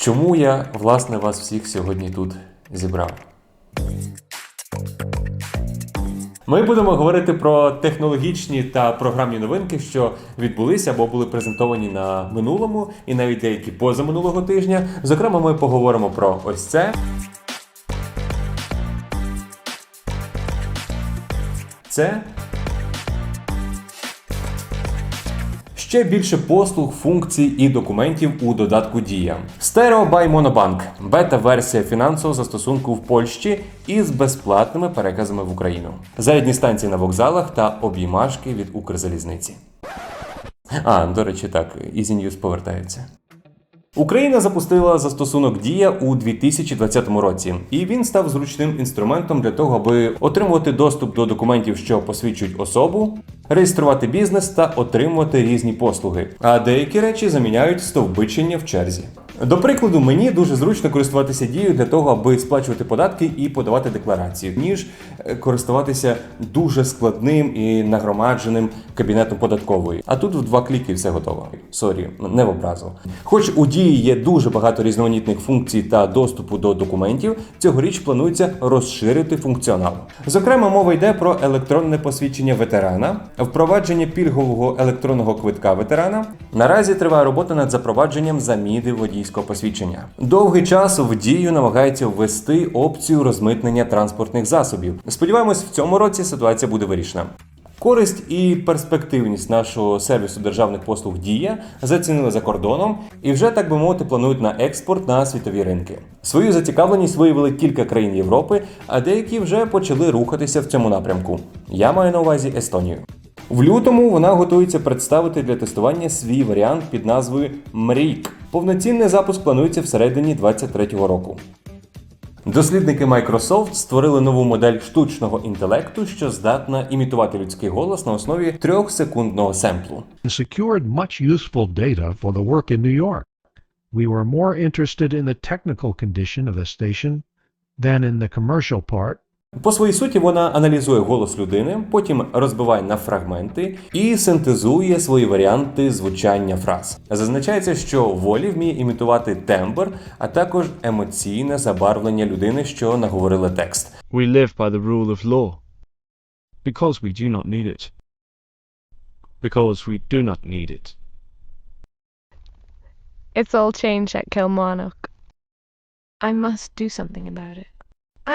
Чому я власне вас всіх сьогодні тут зібрав? Ми будемо говорити про технологічні та програмні новинки, що відбулися або були презентовані на минулому і навіть деякі позаминулого тижня. Зокрема, ми поговоримо про ось це. Це Ще більше послуг, функцій і документів у додатку Дія. Stereo by Monobank – бета-версія фінансового застосунку в Польщі із безплатними переказами в Україну. Зарядні станції на вокзалах та обіймашки від Укрзалізниці. А, до речі, так, Ізінюс повертається. Україна запустила застосунок Дія у 2020 році, і він став зручним інструментом для того, аби отримувати доступ до документів, що посвідчують особу, реєструвати бізнес та отримувати різні послуги. А деякі речі заміняють стовбичення в черзі. До прикладу, мені дуже зручно користуватися дією для того, аби сплачувати податки і подавати декларації, ніж е, користуватися дуже складним і нагромадженим кабінетом податкової. А тут в два кліки все готово. Сорі, не в образу. Хоч у дії є дуже багато різноманітних функцій та доступу до документів, цьогоріч планується розширити функціонал. Зокрема, мова йде про електронне посвідчення ветерана, впровадження пільгового електронного квитка ветерана. Наразі триває робота над запровадженням заміни водійського посвідчення. Довгий час в дію намагається ввести опцію розмитнення транспортних засобів. Сподіваємось, в цьому році ситуація буде вирішена. Користь і перспективність нашого сервісу державних послуг Дія зацінили за кордоном і вже так би мовити планують на експорт на світові ринки. Свою зацікавленість виявили кілька країн Європи, а деякі вже почали рухатися в цьому напрямку. Я маю на увазі Естонію. В лютому вона готується представити для тестування свій варіант під назвою Мрік. Повноцінний запуск планується всередині 2023 року. Дослідники Microsoft створили нову модель штучного інтелекту, що здатна імітувати людський голос на основі трьохсекундного семплу. secured much useful data for the work in New York. We were more interested in the technical condition of the station than in the commercial part, По своїй суті, вона аналізує голос людини, потім розбиває на фрагменти і синтезує свої варіанти звучання фраз. Зазначається, що волі вміє імітувати тембр, а також емоційне забарвлення людини, що наговорила текст. We live by the rule of law. Because we do not need it. Because we do not need it. It's all changed at Kilmarnock. I must do something about it.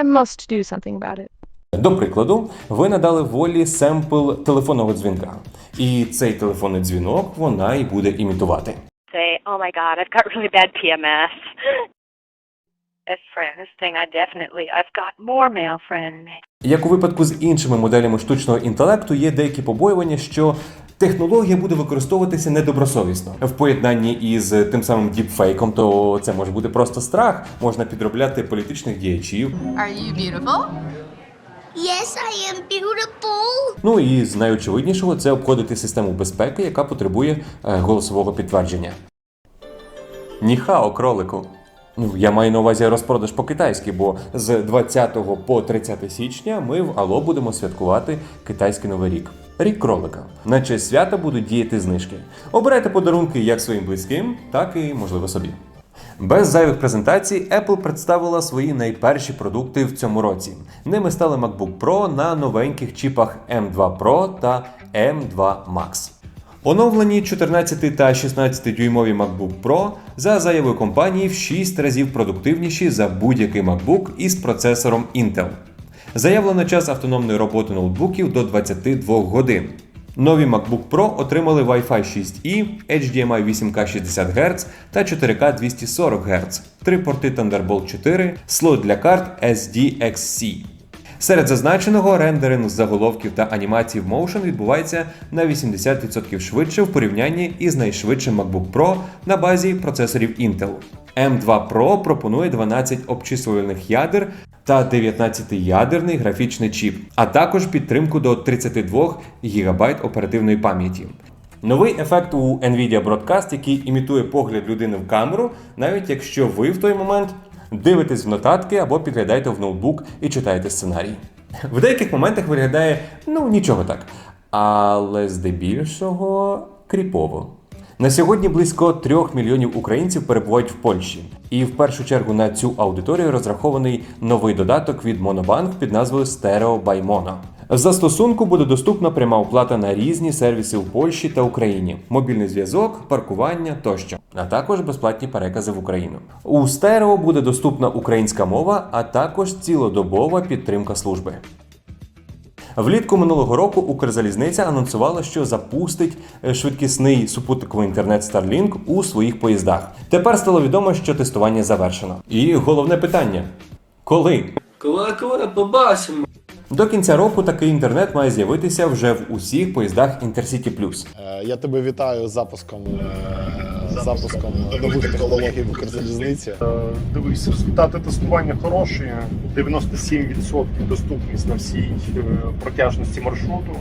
I must do something about it. До прикладу, ви надали волі семпл телефонного дзвінка, і цей телефонний дзвінок вона і буде імітувати. say, "Oh my God, I've got really bad PMS." Best friend, this thing I definitely, I've got more male friend. Як у випадку з іншими моделями штучного інтелекту, є деякі побоювання, що технологія буде використовуватися недобросовісно в поєднанні із тим самим діпфейком, то це може бути просто страх, можна підробляти політичних діячів. Are you beautiful? Yes, I am beautiful. Ну і з найочевиднішого це обходити систему безпеки, яка потребує е, голосового підтвердження. Ніхао, кролику. Ну, я маю на увазі розпродаж по-китайськи, бо з 20 по 30 січня ми в Ало будемо святкувати китайський новий рік. Рік кролика. На честь свята будуть діяти знижки. Обирайте подарунки як своїм близьким, так і, можливо, собі. Без зайвих презентацій Apple представила свої найперші продукти в цьому році. Ними стали MacBook Pro на новеньких чіпах M2 Pro та M2 Max. Оновлені 14 та 16 дюймові MacBook Pro за заявою компанії в 6 разів продуктивніші за будь-який MacBook із процесором Intel. Заявлено час автономної роботи ноутбуків до 22 годин. Нові MacBook Pro отримали Wi-Fi 6E, HDMI 8K 60 Гц та 4K 240 Гц, три порти Thunderbolt 4, слот для карт SDXC. Серед зазначеного рендеринг заголовків та анімацій в Motion відбувається на 80% швидше в порівнянні із найшвидшим MacBook Pro на базі процесорів Intel. M2 Pro пропонує 12 обчислювальних ядер та 19-ядерний графічний чіп, а також підтримку до 32 ГБ оперативної пам'яті. Новий ефект у Nvidia Broadcast, який імітує погляд людини в камеру, навіть якщо ви в той момент дивитесь в нотатки або підглядаєте в ноутбук і читаєте сценарій. В деяких моментах виглядає ну нічого так, але здебільшого кріпово. На сьогодні близько трьох мільйонів українців перебувають в Польщі, і в першу чергу на цю аудиторію розрахований новий додаток від Monobank під назвою Stereo by Mono. Застосунку буде доступна пряма оплата на різні сервіси в Польщі та Україні, мобільний зв'язок, паркування тощо, а також безплатні перекази в Україну. У Stereo буде доступна українська мова, а також цілодобова підтримка служби. Влітку минулого року Укрзалізниця анонсувала, що запустить е, швидкісний супутниковий інтернет Starlink у своїх поїздах. Тепер стало відомо, що тестування завершено. І головне питання: коли? Коли, коли побачимо. До кінця року такий інтернет має з'явитися вже в усіх поїздах Intercity Plus. Е, Я тебе вітаю з запуском, е, запуском нових технологій в Укрзалізниці. Е, Дивись, результати тестування хороші. 97% доступність на всій протяжності маршруту.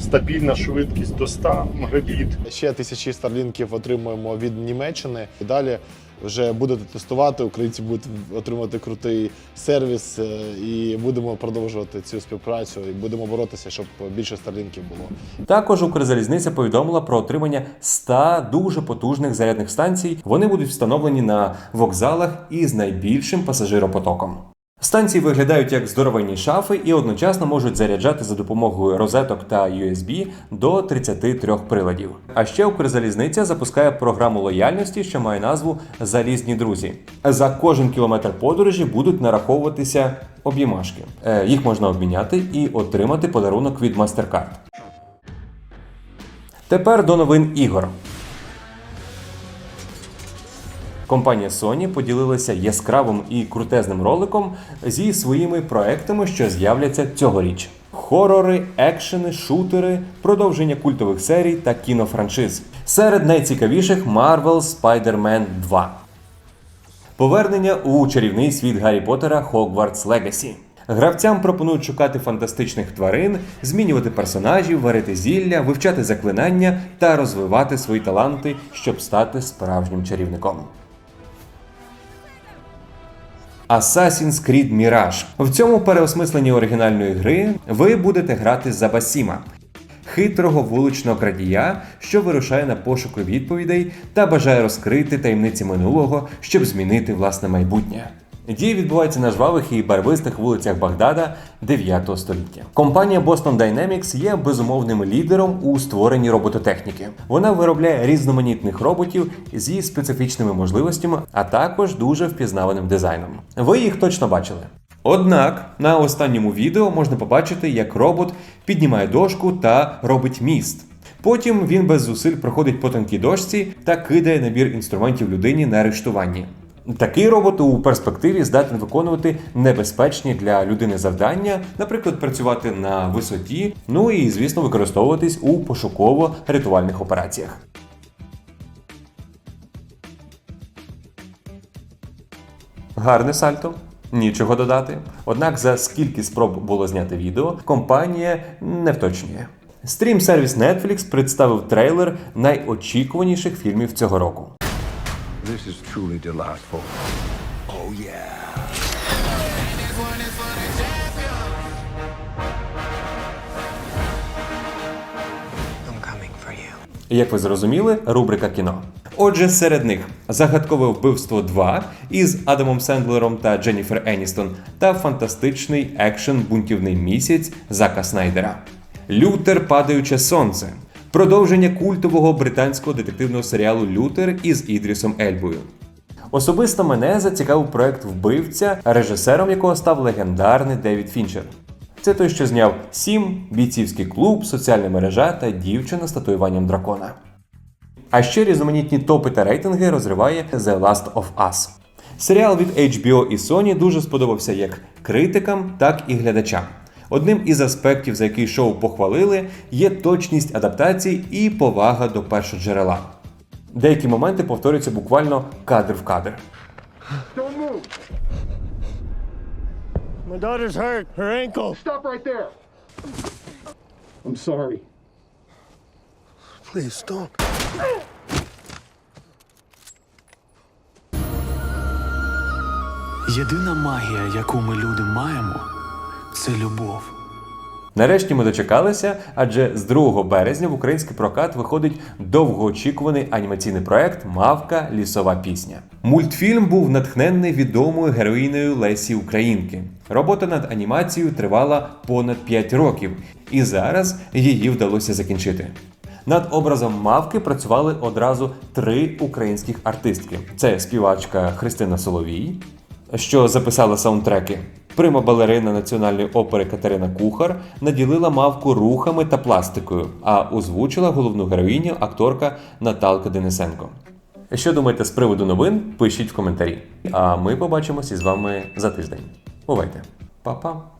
Стабільна швидкість до 100 Мбіт. Ще тисячі старлінків отримуємо від Німеччини. І далі вже будете тестувати, українці будуть отримувати крутий сервіс е, і будемо продовжувати цю співпрацю і будемо боротися, щоб більше старлінків було. Також Укрзалізниця повідомила про отримання 100 дуже потужних зарядних станцій. Вони будуть встановлені на вокзалах із найбільшим пасажиропотоком. Станції виглядають як здоровенні шафи і одночасно можуть заряджати за допомогою розеток та USB до 33 приладів. А ще Укрзалізниця запускає програму лояльності, що має назву Залізні друзі. За кожен кілометр подорожі будуть нараховуватися об'ємашки. Е, Їх можна обміняти і отримати подарунок від MasterCard. Тепер до новин ігор. Компанія Sony поділилася яскравим і крутезним роликом зі своїми проектами, що з'являться цьогоріч: хорори, екшени, шутери, продовження культових серій та кінофраншиз. Серед найцікавіших Marvel Spider-Man 2. Повернення у чарівний світ Гаррі Поттера Hogwarts Legacy. Гравцям пропонують шукати фантастичних тварин, змінювати персонажів, варити зілля, вивчати заклинання та розвивати свої таланти, щоб стати справжнім чарівником. Assassin's Creed Mirage. В цьому переосмисленні оригінальної гри ви будете грати за Басіма, хитрого вуличного крадія, що вирушає на пошуки відповідей та бажає розкрити таємниці минулого, щоб змінити власне майбутнє. Дія відбувається на жвавих і барвистих вулицях Багдада 9 століття. Компанія Boston Dynamics є безумовним лідером у створенні робототехніки. Вона виробляє різноманітних роботів зі специфічними можливостями, а також дуже впізнаваним дизайном. Ви їх точно бачили. Однак на останньому відео можна побачити, як робот піднімає дошку та робить міст. Потім він без зусиль проходить по тонкій дошці та кидає набір інструментів людині на арештуванні. Такий робот у перспективі здатен виконувати небезпечні для людини завдання, наприклад, працювати на висоті, ну і, звісно, використовуватись у пошуково-рятувальних операціях. Гарне сальто. Нічого додати. Однак за скільки спроб було зняти відео, компанія не вточнює. Стрім сервіс Netflix представив трейлер найочікуваніших фільмів цього року. This is truly delightful. Oh, yeah. I'm coming for you. Як ви зрозуміли, рубрика кіно. Отже, серед них загадкове вбивство 2 із Адамом Сендлером та Дженніфер Еністон та фантастичний екшен Бунтівний місяць Зака Снайдера. Лютер Падаюче Сонце. Продовження культового британського детективного серіалу Лютер із Ідрісом Ельбою. Особисто мене зацікавив проект Вбивця, режисером якого став легендарний Девід Фінчер. Це той, що зняв Сім, бійцівський клуб, соціальна мережа та дівчина з татуюванням дракона. А ще різноманітні топи та рейтинги розриває The Last of Us. Серіал від HBO і Sony дуже сподобався як критикам, так і глядачам. Одним із аспектів, за який шоу похвалили, є точність адаптацій і повага до першоджерела. Деякі моменти повторюються буквально кадр в кадр. My daughter's hurt. Her ankle. Stop right there. I'm sorry. Please stop. Єдина магія, яку ми люди маємо, це любов. Нарешті ми дочекалися, адже з 2 березня в український прокат виходить довгоочікуваний анімаційний проект Мавка Лісова пісня. Мультфільм був натхнений відомою героїнею Лесі Українки. Робота над анімацією тривала понад 5 років, і зараз її вдалося закінчити. Над образом мавки працювали одразу три українських артистки: це співачка Христина Соловій, що записала саундтреки. Прима балерина національної опери Катерина Кухар наділила мавку рухами та пластикою, а озвучила головну героїню акторка Наталка Денисенко. Що думаєте з приводу новин? Пишіть в коментарі. А ми побачимося з вами за тиждень. Бувайте, Па-па!